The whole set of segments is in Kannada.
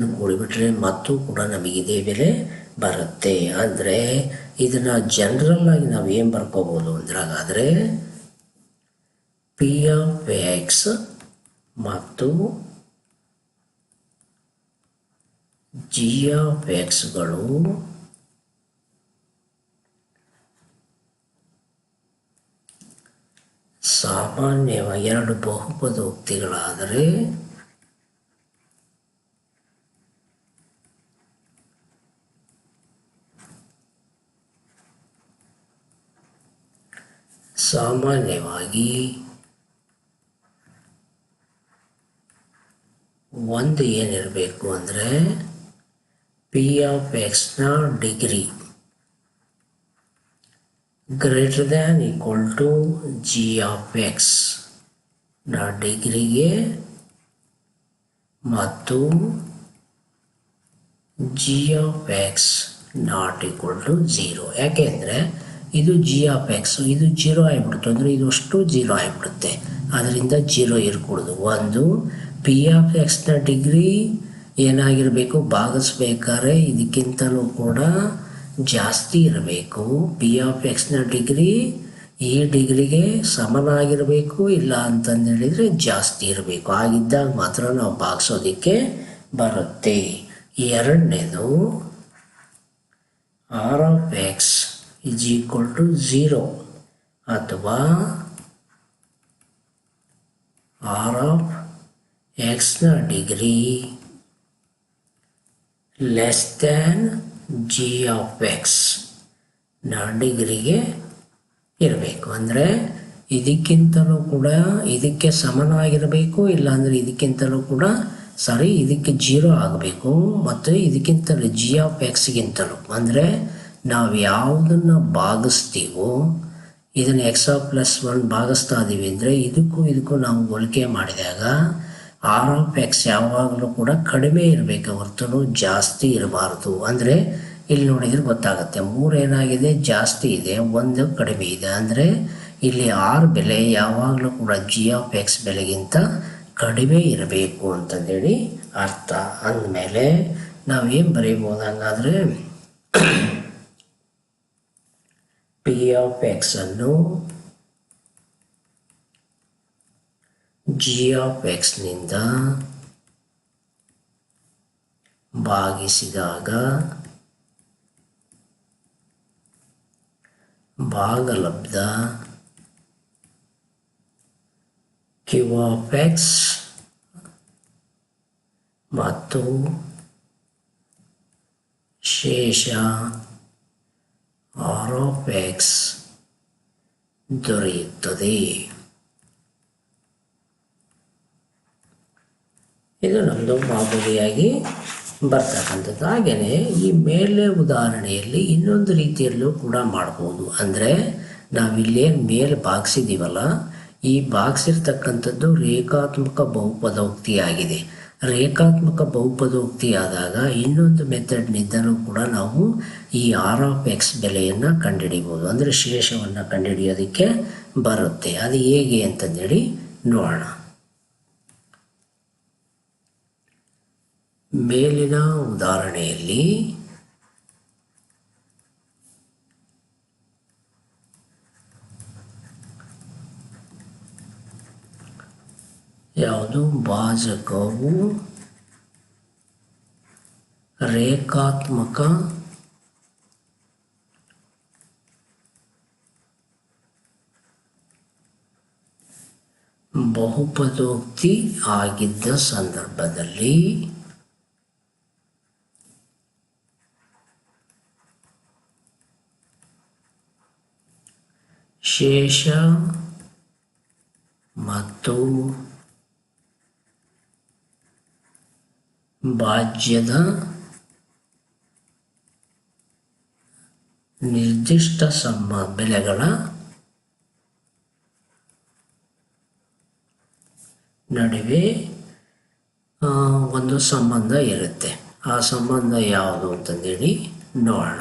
ಕೂಡಿಬಿಟ್ರೆ ಮತ್ತು ಕೂಡ ನಮಗೆ ಇದೇ ಬೆಲೆ ಬರುತ್ತೆ. ಅಂದರೆ ಇದನ್ನು ಜನರಲ್ ಆಗಿ ನಾವು ಏನು ಬರ್ಕೋಬೋದು ಅಂದ್ರೆ ಹಾಗಾದರೆ ಪಿ ಆಫ್ ಎಕ್ಸ್ ಮತ್ತು ಜಿ ಆಫ್ ಎಕ್ಸ್ಗಳು ಸಾಮಾನ್ಯವಾಗಿ ಎರಡು ಬಹುಪದೋಕ್ತಿಗಳಾದರೆ ಸಾಮಾನ್ಯವಾಗಿ ಒಂದು ಏನಿರಬೇಕು ಅಂದರೆ ಪಿ ಆಫ್ ಎಕ್ಸ್ನ degree greater than equal to G of X ಡಿಗ್ರಿಗೆ ಮತ್ತು G of X not equal to zero ಯಾಕೆಂದರೆ ಇದು ಜಿ ಆಫ್ ಎಕ್ಸ್ ಇದು ಜೀರೋ ಆಗಿಬಿಡ್ತು. ಅಂದರೆ ಇದಷ್ಟು ಜೀರೋ ಆಗಿಬಿಡುತ್ತೆ. ಅದರಿಂದ ಜೀರೋ ಇರಕೂಡುದು. ಒಂದು ಪಿ ಆಫ್ ಎಕ್ಸ್ನ ಡಿಗ್ರಿ ಏನಾಗಿರಬೇಕು? ಭಾಗಿಸ್ಬೇಕಾದ್ರೆ ಇದಕ್ಕಿಂತಲೂ ಕೂಡ ಜಾಸ್ತಿ ಇರಬೇಕು. ಪಿ ಆಫ್ ಎಕ್ಸ್ನ ಡಿಗ್ರಿ ಈ ಡಿಗ್ರಿಗೆ ಸಮನಾಗಿರಬೇಕು, ಇಲ್ಲ ಅಂತಂದೇಳಿದರೆ ಜಾಸ್ತಿ ಇರಬೇಕು. ಆಗಿದ್ದಾಗ ಮಾತ್ರ ನಾವು ಭಾಗಿಸೋದಕ್ಕೆ ಬರುತ್ತೆ. ಎರಡನೇದು R of X is equal to zero ಅಥವಾ ಆರ್ ಆಫ್ ಎಕ್ಸ್ನ degree less than G of ಎಕ್ಸ್ನ ಡಿಗ್ರಿಗೆ ಇರಬೇಕು. ಅಂದರೆ ಇದಕ್ಕಿಂತಲೂ ಕೂಡ ಇದಕ್ಕೆ ಸಮನಾಗಿರಬೇಕು, ಇಲ್ಲಾಂದರೆ ಇದಕ್ಕಿಂತಲೂ ಕೂಡ ಸಾರಿ, ಇದಕ್ಕೆ ಜೀರೋ ಆಗಬೇಕು. ಮತ್ತು ಇದಕ್ಕಿಂತಲೂ ಜಿ ಆಫ್ ಎಕ್ಸ್ಗಿಂತಲೂ ಅಂದರೆ ನಾವು ಯಾವುದನ್ನು ಭಾಗಿಸ್ತೀವೋ, ಇದನ್ನು ಎಕ್ಸ್ ಪ್ಲಸ್ ಒನ್ ಭಾಗಿಸ್ತಾ ಇದ್ದೀವಿ ಅಂದರೆ ಇದಕ್ಕೂ ಇದಕ್ಕೂ ನಾವು ಹೋಲಿಕೆ ಮಾಡಿದಾಗ ಆರ್ ಆಫ್ ಎಕ್ಸ್ ಯಾವಾಗಲೂ ಕೂಡ ಕಡಿಮೆ ಇರಬೇಕು ಹೊರತು ಜಾಸ್ತಿ ಇರಬಾರ್ದು. ಅಂದರೆ ಇಲ್ಲಿ ನೋಡಿದರೆ ಗೊತ್ತಾಗುತ್ತೆ. ಮೂರು ಏನಾಗಿದೆ? ಜಾಸ್ತಿ ಇದೆ, ಒಂದು ಕಡಿಮೆ ಇದೆ. ಅಂದರೆ ಇಲ್ಲಿ ಆರ್ ಬೆಲೆ ಯಾವಾಗಲೂ ಕೂಡ ಜಿ ಆಫ್ ಎಕ್ಸ್ ಬೆಲೆಗಿಂತ ಕಡಿಮೆ ಇರಬೇಕು ಅಂತಂದೇಳಿ ಅರ್ಥ. ಅಂದಮೇಲೆ ನಾವೇನು ಬರೀಬೋದು? ಹಂಗಾದರೆ ಪಿ ಆಫ್ ಎಕ್ಸ್ ಅನ್ನು ಜಿ ಆಫ್ ಎಕ್ಸ್ನಿಂದ ಭಾಗಿಸಿದಾಗ ಭಾಗಲಬ್ಧ ಕ್ಯೂ ಆಫ್ ಎಕ್ಸ್ ಮತ್ತು ಶೇಷ ಆರ್ ಆಫ್ ಎಕ್ಸ್ ದೊರೆಯುತ್ತದೆ. ಇದು ನಮ್ಮದು ಮಾಮೂಲಿಯಾಗಿ ಬರ್ತಕ್ಕಂಥದ್ದು. ಹಾಗೆಯೇ ಈ ಮೇಲೆ ಉದಾಹರಣೆಯಲ್ಲಿ ಇನ್ನೊಂದು ರೀತಿಯಲ್ಲೂ ಕೂಡ ಮಾಡ್ಬೋದು. ಅಂದರೆ ನಾವಿಲ್ಲಿ ಮೇಲೆ ಭಾಗಿಸಿದ್ದೀವಲ್ಲ ಈ ಭಾಗಿಸಿರ್ತಕ್ಕಂಥದ್ದು ರೇಖಾತ್ಮಕ ಬಹುಪದೋಕ್ತಿ ಆಗಿದೆ ರೇಖಾತ್ಮಕ ಬಹುಪದೋಕ್ತಿ ಆದಾಗ ಇನ್ನೊಂದು ಮೆಥಡ್ನಿಂದಲೂ ಕೂಡ ನಾವು ಈ ಆರ್ ಆಫ್ ಎಕ್ಸ್ ಬೆಲೆಯನ್ನು ಕಂಡುಹಿಡಿಬೋದು. ಅಂದರೆ ಶೇಷವನ್ನು ಕಂಡುಹಿಡಿಯೋದಕ್ಕೆ ಬರುತ್ತೆ. ಅದು ಹೇಗೆ ಅಂತಂದೇಳಿ ನೋಡೋಣ. ಮೇಲಿನ ಉದಾಹರಣೆಯಲ್ಲಿ ಯಾವುದು ಭಾಜಕವು ರೇಖಾತ್ಮಕ ಬಹುಪದೋಕ್ತಿ ಆಗಿದ್ದ ಸಂದರ್ಭದಲ್ಲಿ ಶೇಷ ಮತ್ತು ಭಾಜ್ಯದ ನಿರ್ದಿಷ್ಟ ಸಮ ಬೆಲೆಗಳ ನಡುವೆ ಒಂದು ಸಂಬಂಧ ಇರುತ್ತೆ. ಆ ಸಂಬಂಧ ಯಾವುದು ಅಂತಂದೇಳಿ ನೋಡೋಣ.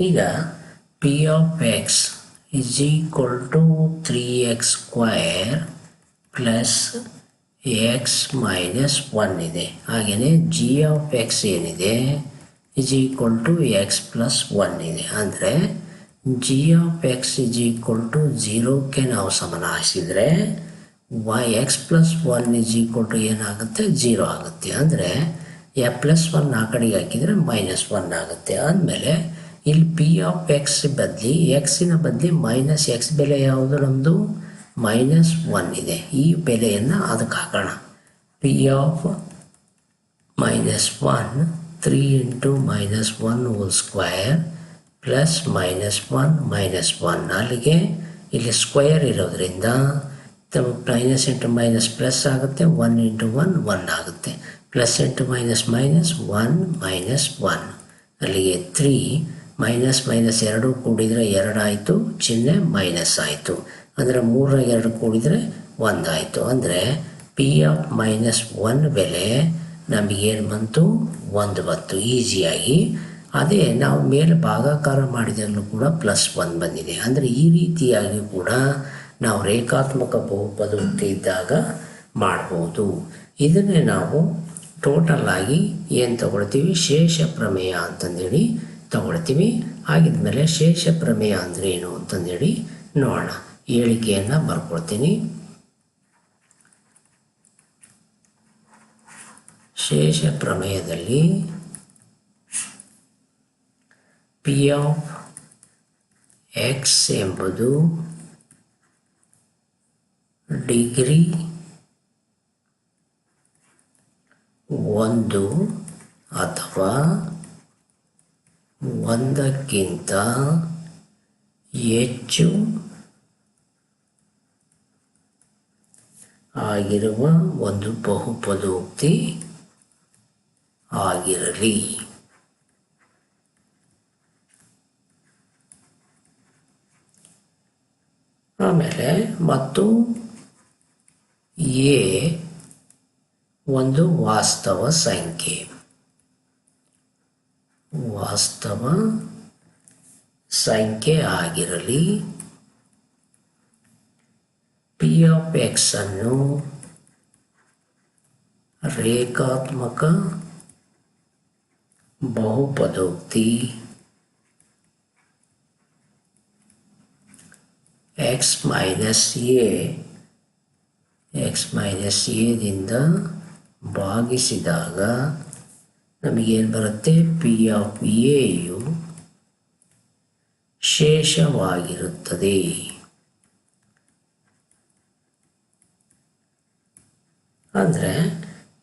ಈಗ P of X is equal to three X square plus X minus one ಇದೆ. ಹಾಗೆಯೇ ಜಿ ಆಫ್ ಎಕ್ಸ್ ಏನಿದೆ? Is equal to X plus one ಇದೆ. ಅಂದರೆ G of X is equal to ಜೀರೋಕ್ಕೆ ನಾವು ಸಮನಾಯಿಸಿದರೆ Y X plus one is equal to ಏನಾಗುತ್ತೆ? ಜೀರೋ ಆಗುತ್ತೆ. ಅಂದರೆ ಎ ಪ್ಲಸ್ ಒನ್ ಆ ಕಡೆಗೆ ಹಾಕಿದರೆ ಮೈನಸ್ ಒನ್ ಆಗುತ್ತೆ. ಆದಮೇಲೆ ಇಲ್ಲಿ ಪಿ ಆಫ್ ಎಕ್ಸ್ ಬದಲಿ ಎಕ್ಸಿನ ಬದಲಿ ಮೈನಸ್ ಎಕ್ಸ್ ಬೆಲೆ ಯಾವುದು ನಮ್ಮದು ಮೈನಸ್ ಒನ್ ಇದೆ. ಈ ಬೆಲೆಯನ್ನು ಅದಕ್ಕೆ ಹಾಕೋಣ. P of minus one three into minus one whole square plus minus one minus one ಅಲ್ಲಿಗೆ ಇಲ್ಲಿ ಸ್ಕ್ವಯರ್ ಇರೋದ್ರಿಂದ ಮೈನಸ್ ಇಂಟು ಮೈನಸ್ ಪ್ಲಸ್ ಆಗುತ್ತೆ ಒನ್ ಇಂಟು ಒನ್ ಒನ್ ಆಗುತ್ತೆ. Plus into minus minus one minus one ಅಲ್ಲಿಗೆ ತ್ರೀ ಮೈನಸ್ ಮೈನಸ್ ಎರಡು ಕೂಡಿದರೆ ಎರಡಾಯಿತು ಚಿಹ್ನೆ ಮೈನಸ್ ಆಯಿತು. ಅಂದರೆ ಮೂರ ಎರಡು ಕೂಡಿದರೆ ಒಂದಾಯಿತು. ಅಂದರೆ ಪಿ ಎಫ್ ಮೈನಸ್ ಒನ್ ಬೆಲೆ ನಮಗೇನು ಬಂತು? ಒಂದು ಬಂತು. ಈಸಿಯಾಗಿ. ಅದೇ ನಾವು ಮೇಲೆ ಭಾಗಾಕಾರ ಮಾಡಿದಾಗಲೂ ಕೂಡ ಪ್ಲಸ್ ಒನ್ ಬಂದಿದೆ. ಅಂದರೆ ಈ ರೀತಿಯಾಗಿ ಕೂಡ ನಾವು ರೇಖಾತ್ಮಕ ಬಹುಪದೋಕ್ತಿ ಇದ್ದಾಗ ಮಾಡ್ಬೋದು. ಇದನ್ನೇ ನಾವು ಟೋಟಲ್ ಆಗಿ ಏನು ತಗೊಳ್ತೀವಿ? ಶೇಷ ಪ್ರಮೇಯ ಅಂತಂದೇಳಿ ತಗೊಳ್ತೀವಿ. ಆಗಿದ್ಮೇಲೆ ಶೇಷ ಪ್ರಮೇಯ ಅಂದರೆ ಏನು ಅಂತಂದೇಳಿ ನೋಡೋಣ. ಹೇಳಿಕೆಯನ್ನು ಬರ್ಕೊಳ್ತೀನಿ ಶೇಷ ಪ್ರಮೇಯದಲ್ಲಿ ಪಿ ಆಫ್ ಎಕ್ಸ್ ಎಂಬುದು ಡಿಗ್ರಿ ಒಂದು ಅಥವಾ ಒಂದಕ್ಕಿಂತ ಹೆಚ್ಚು ಆಗಿರುವ ಒಂದು ಬಹುಪದೋಕ್ತಿ ಆಗಿರಲಿ. ಆಮೇಲೆ ಮತ್ತು ಎ ಒಂದು ವಾಸ್ತವ ಸಂಖ್ಯೆ. ವಾಸ್ತವ ಸಂಖ್ಯೆ ಆಗಿರಲಿ. ಪಿ ಆಫ್ ಎಕ್ಸ್ ಅನ್ನು ರೇಖಾತ್ಮಕ ಬಹುಪದೋಕ್ತಿ X minus A X minus ಎದಿಂದ ಭಾಗಿಸಿದಾಗ ನಮಗೇನು ಬರುತ್ತೆ ಪಿ ಆಫ್ ಎಯು ಶೇಷವಾಗಿರುತ್ತದೆ ಅಂದರೆ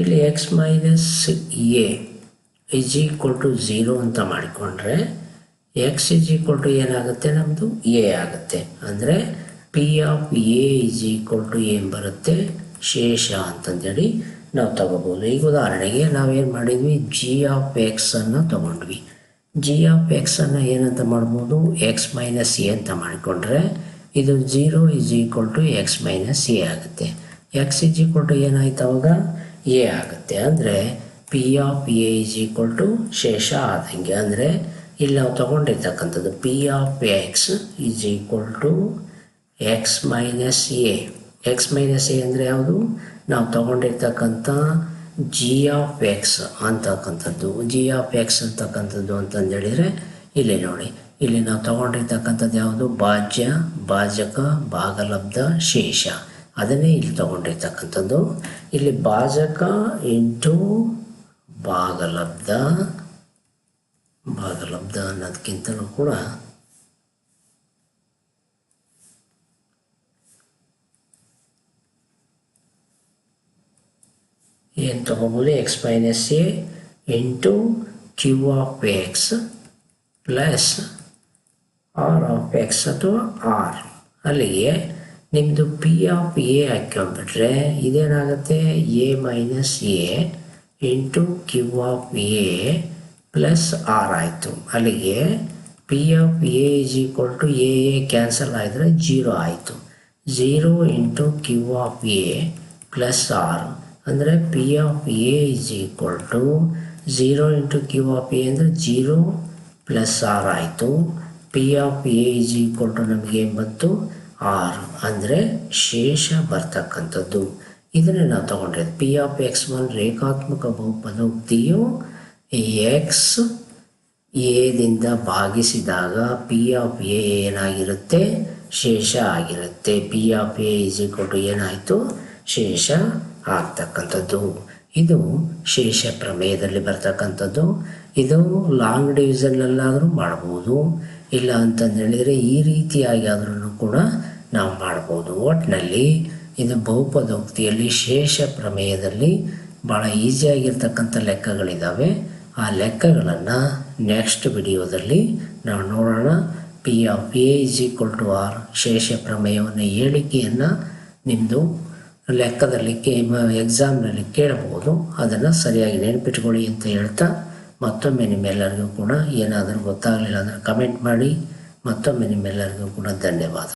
ಇಲ್ಲಿ X minus A is equal to zero ಅಂತ ಮಾಡಿಕೊಂಡ್ರೆ ಎಕ್ಸ್ ಇಸ್ ಈಕ್ವಲ್ ಟು ಏನಾಗುತ್ತೆ ನಮ್ಮದು ಎ ಆಗುತ್ತೆ. ಅಂದರೆ P of A is equal to ಏನು ಬರುತ್ತೆ? ಶೇಷ ಅಂತಂದೇಳಿ ನಾವು ತಗೋಬೋದು. ಈಗ ಉದಾಹರಣೆಗೆ ನಾವೇನು ಮಾಡಿದ್ವಿ? ಜಿ ಆಫ್ ಎಕ್ಸನ್ನು ತಗೊಂಡ್ವಿ. ಜಿ ಆಫ್ ಎಕ್ಸನ್ನು ಏನಂತ ಮಾಡ್ಬೋದು? ಎಕ್ಸ್ ಮೈನಸ್ ಎ ಅಂತ ಮಾಡಿಕೊಂಡ್ರೆ ಇದು zero is equal to X minus A ಆಗುತ್ತೆ. ಎಕ್ಸ್ ಇಜ್ ಈಕ್ವಲ್ ಟು ಏನಾಯ್ತು ಅವಾಗ? ಎ ಆಗುತ್ತೆ. ಅಂದರೆ P of A is equal to ಶೇಷ ಆದಂಗೆ ಅಂದರೆ ಇಲ್ಲಿ ನಾವು ತಗೊಂಡಿರ್ತಕ್ಕಂಥದ್ದು P of X is equal to X minus A X minus A ಅಂದರೆ ಯಾವುದು? ನಾವು ತಗೊಂಡಿರ್ತಕ್ಕಂಥ ಜಿ ಆಫ್ ಎಕ್ಸ್ ಅಂತಕ್ಕಂಥದ್ದು. ಜಿ ಆಫ್ ಎಕ್ಸ್ ಅಂತಕ್ಕಂಥದ್ದು ಅಂತಂದು ಹೇಳಿದರೆ ಇಲ್ಲಿ ನೋಡಿ. ಇಲ್ಲಿ ನಾವು ತಗೊಂಡಿರ್ತಕ್ಕಂಥದ್ದು ಯಾವುದು? ಭಾಜ್ಯ, ಭಾಜಕ, ಭಾಗಲಬ್ಧ, ಶೇಷ. ಅದನ್ನೇ ಇಲ್ಲಿ ತಗೊಂಡಿರ್ತಕ್ಕಂಥದ್ದು. ಇಲ್ಲಿ ಭಾಜಕ ಇಂಟು ಭಾಗಲಬ್ಧ ಭಾಗಲಬ್ಧ ಅನ್ನೋದಕ್ಕಿಂತಲೂ ಕೂಡ ಏನು ತಗೋಬೋದು? X minus A into Q of X plus R of X ಅಥವಾ ಆರ್ ಅಲ್ಲಿಗೆ ನಿಮ್ಮದು ಪಿ ಆಫ್ ಎ ಹಾಕೊಂಡ್ಬಿಟ್ರೆ ಇದೇನಾಗುತ್ತೆ? A minus A into Q of A plus R ಆಯಿತು. ಅಲ್ಲಿಗೆ P of A is equal to A A cancel ಆಯಿದ್ರೆ zero ಆಯಿತು. Zero into Q of A plus R ಅಂದರೆ P of A is equal to zero into Q of A ಅಂದರೆ ಜೀರೋ ಪ್ಲಸ್ ಆರ್ ಆಯಿತು. P of A is equal to ನಮಗೆ ಬಂತು? ಆರ್ ಅಂದರೆ ಶೇಷ ಬರ್ತಕ್ಕಂಥದ್ದು. ಇದನ್ನೇ ನಾವು ತಗೊಂಡ್ರೆ ಪಿ ಆಫ್ ಎಕ್ಸ್ ಒನ್ ರೇಖಾತ್ಮಕ ಬಹುಪದೋಕ್ತಿಯು ಎಕ್ಸ್ ಎದಿಂದ ಭಾಗಿಸಿದಾಗ ಪಿ ಆಫ್ ಎ ಏನಾಗಿರುತ್ತೆ? ಶೇಷ ಆಗಿರುತ್ತೆ. P of A is to ಏನಾಯಿತು? ಶೇಷ ಆಗ್ತಕ್ಕಂಥದ್ದು. ಇದು ಶೇಷ ಪ್ರಮೇಯದಲ್ಲಿ ಬರ್ತಕ್ಕಂಥದ್ದು. ಇದು ಲಾಂಗ್ ಡಿವಿಷನ್ನಲ್ಲಾದರೂ ಮಾಡ್ಬೋದು. ಇಲ್ಲ ಅಂತಂದು ಹೇಳಿದರೆ ಈ ರೀತಿಯಾಗಿ ಆದ್ರೂ ಕೂಡ ನಾವು ಮಾಡ್ಬೋದು. ಒಟ್ಟಿನಲ್ಲಿ ಇದು ಬಹುಪದೋಕ್ತಿಯಲ್ಲಿ ಶೇಷ ಪ್ರಮೇಯದಲ್ಲಿ ಭಾಳ ಈಸಿಯಾಗಿರ್ತಕ್ಕಂಥ ಲೆಕ್ಕಗಳಿದ್ದಾವೆ ಆ ಲೆಕ್ಕಗಳನ್ನು ನೆಕ್ಸ್ಟ್ ವಿಡಿಯೋದಲ್ಲಿ ನಾವು ನೋಡೋಣ. P of A is equal to R ಶೇಷ ಪ್ರಮೇಯವನ್ನು ಹೇಳಿಕೆಯನ್ನು ನಿಮ್ಮದು ಲೆಕ್ಕದಲ್ಲಿ ಕೇ ಎಕ್ಸಾಮ್ನಲ್ಲಿ ಕೇಳಬಹುದು. ಅದನ್ನು ಸರಿಯಾಗಿ ನೆನಪಿಟ್ಕೊಳ್ಳಿ ಅಂತ ಹೇಳ್ತಾ ಮತ್ತೊಮ್ಮೆ ನಿಮ್ಮೆಲ್ಲರಿಗೂ ಕೂಡ ಏನಾದರೂ ಗೊತ್ತಾಗಲಿಲ್ಲ ಅಂದರೆ ಕಮೆಂಟ್ ಮಾಡಿ. ಮತ್ತೊಮ್ಮೆ ನಿಮ್ಮೆಲ್ಲರಿಗೂ ಕೂಡ ಧನ್ಯವಾದ.